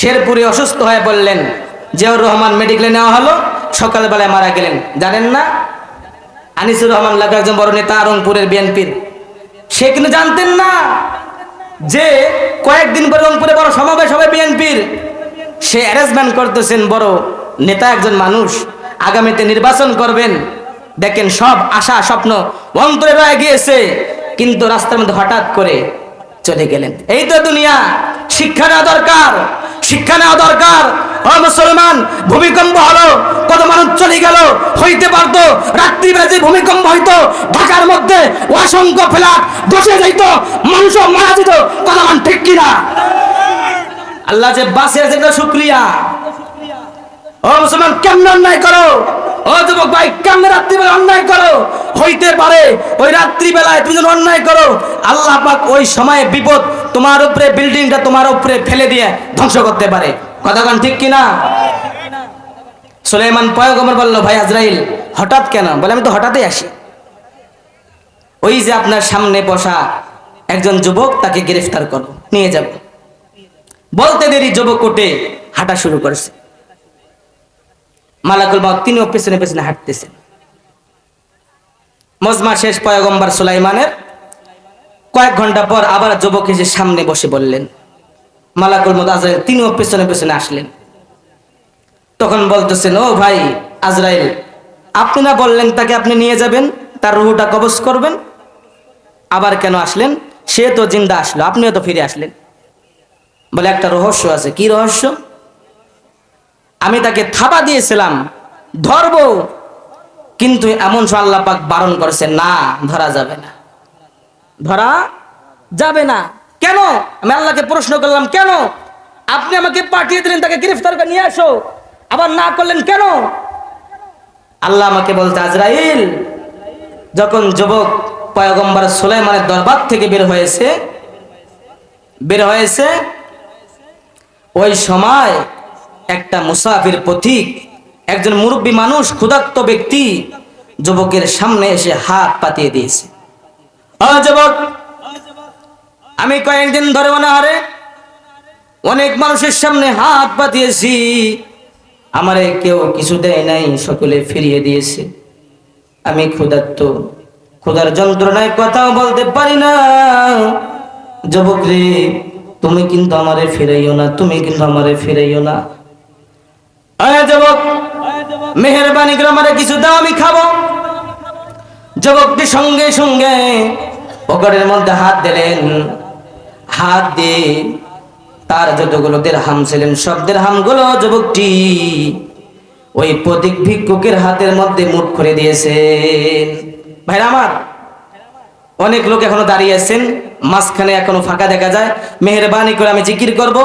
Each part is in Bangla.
শেরপুরে অসুস্থ হয়ে বললেন, জিয়াউর রহমান মেডিকেলে নেওয়া হলো, সকালবেলায় মারা গেলেন। জানেন না? আনিসুর রহমান লাগা একজন বড় নেতা, রংপুরের বিএনপির। সে কিন্তু জানতেন না যে কয়েকদিন পরে রংপুরে বড় সমাবেশ হবে বিএনপির। সে অ্যারেঞ্জমেন্ট করতেছেন বড় নেতা একজন মানুষ। আগামীতে নির্বাচন করবেন। দেখেন সব আশা, স্বপ্ন অন্তরে রয়ে গিয়েছে, কিন্তু রাস্তার মধ্যে হঠাৎ করে চলে গেলেন। এই তো দুনিয়া, শিক্ষা দরকার। শিক্ষা নেওয়া দরকার। মুসলমান, ভূমিকম্প হলো, কত মানুষ চলে গেল, হইতে পারতো রাত্রি বেজে ভূমিকম্প হইতো, ঢাকার মধ্যে অসংখ্য ফ্ল্যাট বসে যাইতো মানুষ মারা যেত, কথা মান ঠিক কিনা? আল্লাহ যে বাসে আছে এটা শুক্রিয়া। ও মুসলমান, কেমন অন্যায় করো? ও যুবক ভাই, কেমন রাত্রিবেলা অন্যায় করো? হইতে পারে, ওই রাত্রিবেলায় তুমি যখন অন্যায় করো, আল্লাহ পাক ওই সময়ে বিপদ তোমার উপরে বিল্ডিংটা তোমার উপরে ফেলে দিয়ে ধ্বংস করতে পারে। কথা কান ঠিক কিনা? সুলাইমান পয়গমর বলল, ভাই আজরাইল, হঠাৎ কেন? বলে, আমি তো হঠাৎই আসি। ওই যে আপনার সামনে বসা একজন যুবক, তাকে গ্রেফতার করো, নিয়ে যাব। বলতে দেরি, যুবক কোটে হাঁটা শুরু করেছে। মালাকুল মাউত তিনিও পেছনে পেছনে হাঁটতেছেন। মজমা শেষ পয়গম্বর সুলাইমানের কয়েক ঘণ্টা পর আবার যুবক এসে সামনে বসে বললেন, মালাকুল মত আজরাইল, তিনিও পেছনে পেছনে আসলেন। তখন বলতেছেন, ও ভাই আজরাইল, আপনি না বললেন তাকে আপনি নিয়ে যাবেন, তার রুহুটা কবজ করবেন? আবার কেন আসলেন? সে তো জিন্দা আসলো, আপনিও তো ফিরে আসলেন। বলে, একটা রহস্য আছে। কি রহস্য? আমি তাকে থাবা দিয়েছিলাম, ধরব, কিন্তু এমন পাক বারণ করেছে, না, ধরা যাবে না। ধরা যাবে না। কেন? আমি আল্লাহকে প্রশ্ন করলাম, কেন? আপনি আমাকে পাঠিয়ে দিলেন, তাকে গ্রেফতার করে নিয়ে আসো। আবার না করলেন কেন? আল্লাহ আমাকে বলতে আজরাইল, যখন যুবক পয়গম্বর সুলাইমানের দরবার থেকে বের হয়েছে বের হয়েছে, ওই সময় একটা মুসাফির পথিক, একজন মুরব্বী মানুষ, ক্ষুধার্ত ব্যক্তি, যুবকের সামনে এসে হাত পাতিয়ে দিয়েছে। আমি কয়েকদিন ধরে অনাহারে অনেক মানুষের সামনে হাত পাতিয়েছি আমারে কেউ কিছু দেয় নাই, সকলে ফিরিয়ে দিয়েছে। আমি ক্ষুধার্ত, ক্ষুধার যন্ত্রণায় কথাও বলতে পারি না। যুবক রে, তুমি কিন্তু আমারে ফিরাইও না, তুমি কিন্তু আমারে ফিরাইও না। মেহরবানি করে আমারে কিছু দাও, আমি খাব। যুবকটি সঙ্গে সঙ্গে পকেটের মধ্যে হাত দিলেন। হাত দিয়ে তার যতগুলো হাম ছিলেন, সব হামগুলো যুবকটি ওই প্রতীক ভিক্ষুকের হাতের মধ্যে মুঠ করে দিয়েছেন। ভাইরা আমার, অনেক লোক এখনও দাঁড়িয়ে আছেন, মাঝখানে এখনও ফাঁকা দেখা যায়। মেহরবানি করে আমি জিকির করব।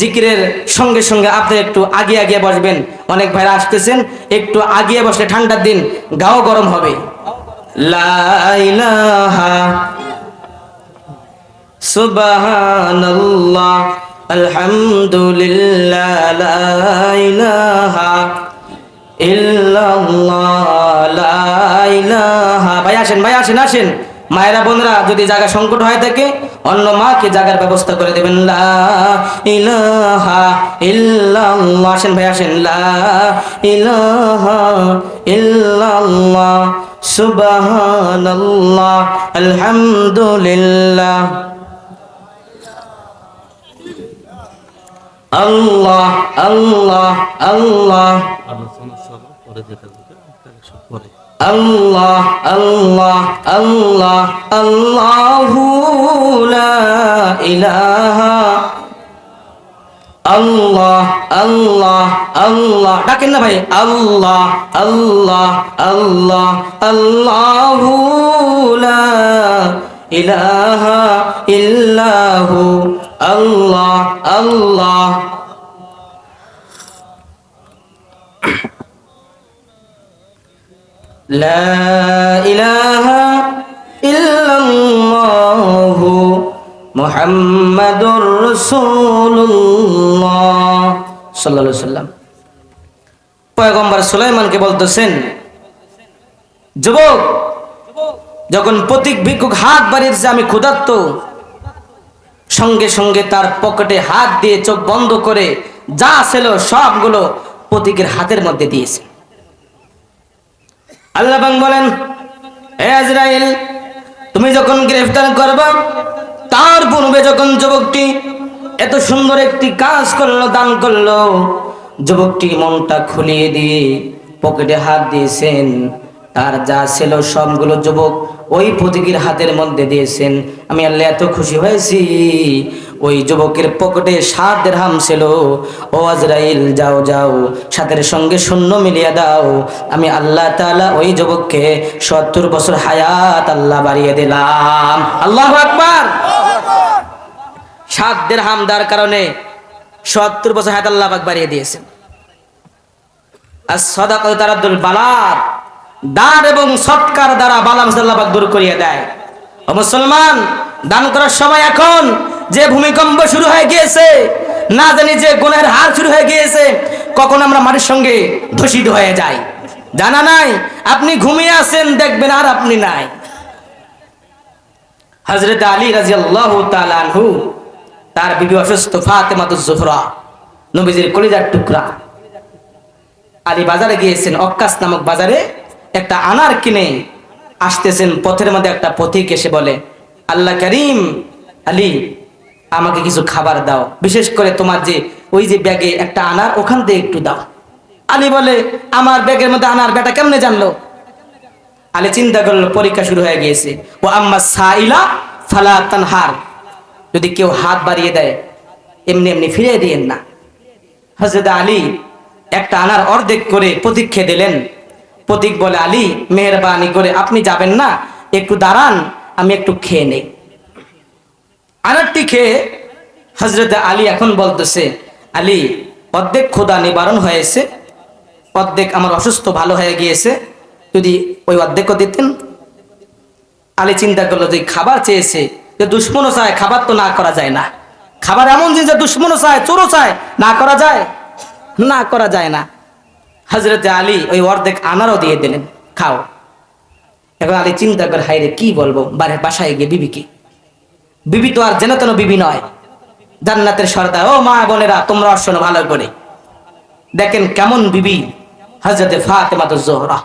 জিকিরের সঙ্গে সঙ্গে আপনি একটু আগে আগে বসবেন। অনেক ভাইরা আসতেছেন, একটু আগিয়ে বসলে ঠান্ডার দিন, গাও গরম হবে। লা ইলাহা সুবহানাল্লাহ, আলহামদুলিল্লাহ, লা ইলাহা ইল্লাল্লাহ, লা ইলাহা। ভাই, আসেন ভাই, আসেন আসেন। মায়েরা, বোনরা, যদি জায়গা সংকট হয়ে থাকে, অন্য মাকে জায়গার ব্যবস্থা করে দেবেন। লা ইলাহা ইল্লাল্লাহ। আসেন, ভাই, আসেন। সুবহানাল্লাহ, আলহামদুলিল্লাহ। আল্লাহ আল্লাহ আল্লাহ। আল্লাহ আল্লাহ আল্লাহ আল্লাহু লা ইলাহা। আল্লাহ আল্লাহ আল্লাহ। ডাকেন না ভাই। আল্লাহ আল্লাহ আল্লাহ আল্লাহু লা ইলাহা ইল্লাহু। আল্লাহ আল্লাহ لا إله إلا الله محمد رسول الله صلى الله عليه وسلم পয়গম্বর সুলাইমানকে বলতেছেন যুবক যখন প্রতীক ভিক্ষুক হাত বাড়িয়েছে আমি ক্ষুধার্ত সঙ্গে সঙ্গে তার পকেটে হাত দিয়ে চোখ বন্ধ করে যা ছিল সবগুলো প্রতীকের হাতের মধ্যে দিয়েছে। আল্লাহ বলেন, হে তুমি যখন গ্রেফতার করবা, তার পূর্বে যখন যুবকটি এত সুন্দর একটি কাজ করল, দান করল, যুবকটি মনটা খুলিয়ে দিয়ে পকেটে হাত দিয়েছেন। তার যা ছিল সবগুলো যুবক ওই প্রতীকের হাতের মধ্যে দিয়েছেন। আমি আল্লাহ এত খুশি হয়েছি। ওই যুবকের পকেটে সাত দেড়হাম ছিল। ও আজরাইল, যাও যাও, সাথের সঙ্গে শূন্য মিলিয়ে দাও। আমি আল্লাহ তাআলা ওই যুবককে সত্তর বছর হায়াত আল্লাহ বাড়িয়ে দিলাম। আল্লাহ আকবার! সাত দেড়হাম দেওয়ার কারণে সত্তর বছর হায়াত আল্লাহ বাড়িয়ে দিয়েছেন। আর সদাকত তারাদুল বালাদ। দান এবং সৎকার দ্বারা বালা মুসাল্লাহ দূর করিয়ে দেয়। ও মুসলমান, দান করার সময় এখন যে ভূমিকম্প শুরু হয়ে গিয়েছে, না জানি যে গুণের হার শুরু হয়ে গিয়েছে, কখন আমরা মাটির সঙ্গে ধূসিত হয়ে যাই। জানা নাই, আপনি ঘুমিয়ে আছেন, দেখবেন আর আপনি নাই। হজরত আলী রাজি আল্লাহ তালু তার বিবি অসুস্থ ফাতেমাতুজ জোহরা নবীজির কলিজার টুকরা। আলী বাজারে গিয়েছেন, অক্কাস নামক বাজারে একটা আনার কিনে আসতেছেন, পথের মধ্যে একটা পথিক এসে বলে, আল্লাহ করিম, আলী, আমাকে কিছু খাবার দাও। বিশেষ করে তোমার যে ওই যে ব্যাগে একটা আনার, ওখান থেকে একটু দাও। আলী বলে, আমার ব্যাগের মধ্যে আনার বেটা কেমনে জানলো? আলী চিন্তা করল, পরীক্ষা শুরু হয়ে গিয়েছে। ও আম্মা সাইলা ফালা তানহার। যদি কেউ হাত বাড়িয়ে দেয়, এমনি এমনি ফিরিয়ে দিয়েন না। হজরত আলী একটা আনার অর্ধেক করে প্রতীক্ষে দিলেন। প্রতীক বলে আলী, মেহরবানি করে আপনি যাবেন না, একটু দাঁড়ান, আমি একটু খেয়ে নেই। আনারটি খেয়ে হজরত আলী এখন বলতেছে, আলী, অর্ধেক ক্ষুদা নিবারণ হয়েছে, অর্ধেক আমার অসুস্থ ভালো হয়ে গিয়েছে, যদি ওই অর্ধেকও দিতেন। আলী চিন্তা করল যে খাবার চেয়েছে, যে দুশ্মনও চায়, খাবার তো না করা যায় না। খাবার এমন জিনিস যে দুশ্মনও চায়, চোরও চায়, না করা যায়? না করা যায় না। হজরতে আলী ওই অর্ধেক আনারও দিয়ে দিলেন, খাও। এখন আলী চিন্তা করে হাইরে কি বলব? বাসায় গিয়ে বিবিকে বিবি তো আর যেন তেন বিবি নয়। জান্নাতের সর্দার, ও মা বোনেরা, তোমরা শোনো ভালো করে। দেখেন কেমন বিবি হজরতে ফাতেমা তো জোহরা।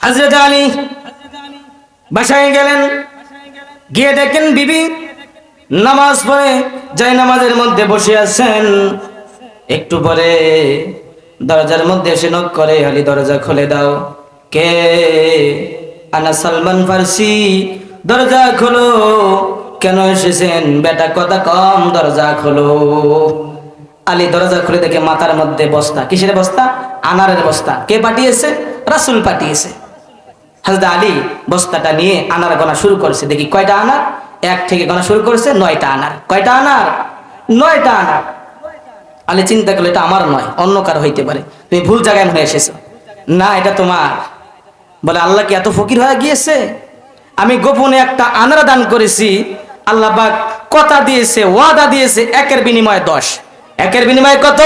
হজরত আলী বাসায় গেলেন, গিয়ে দেখেন বিবি নামাজ পড়ে, যাই নামাজের মধ্যে বসে আছেন, একটু পরে দরজার মধ্যে এসে নক করে, আলী, দরজা খুলে দাও। কে? আনা সালমান ফার্সি। দরজা খোলো। কেন এসেছেন? বেটা, কথা কম, দরজা খোলো। আলী, দরজা খুলে দেখে মাথার মধ্যে বস্তা। কিসের বস্তা? আনারের বস্তা। কে পাঠিয়েছে? রাসুল পাঠিয়েছে। হাজদা আলী, বস্তাটা নিয়ে আনার গোনা শুরু করেছে। দেখি, কয়টা আনার? এক থেকে গোনা শুরু করেছে, নয়টা আনার। কয়টা আনার? নয়টা আনার। আলী চিন্তা করলে এটা আমার নয়, অন্য কার হইতে পারে। তুমি ভুল জায়গায় মনে এসেছ। না, এটা তোমার। বলে, আল্লাহ কি এত ফকির হয়ে গিয়েছে? আমি গোপনে একটা আনারা দান করেছি। আল্লাহ পাক কথা দিয়েছে, ওয়াদা দিয়েছে, একের বিনিময়ে দশ। একের বিনিময়ে কত?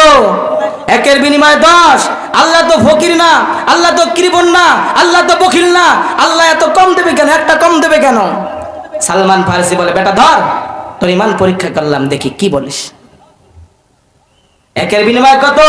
একের বিনিময়ে দশ। আল্লাহ তো ফকির না, আল্লাহ তো কৃপণ না, আল্লাহ তো বখিল না। আল্লাহ এত কম দেবে কেন? একটা কম দেবে কেন? সালমান ফারসি বলে, বেটা ধর, তোর ইমান পরীক্ষা করলাম, দেখি কি বলিস? একের বিনিময় কত?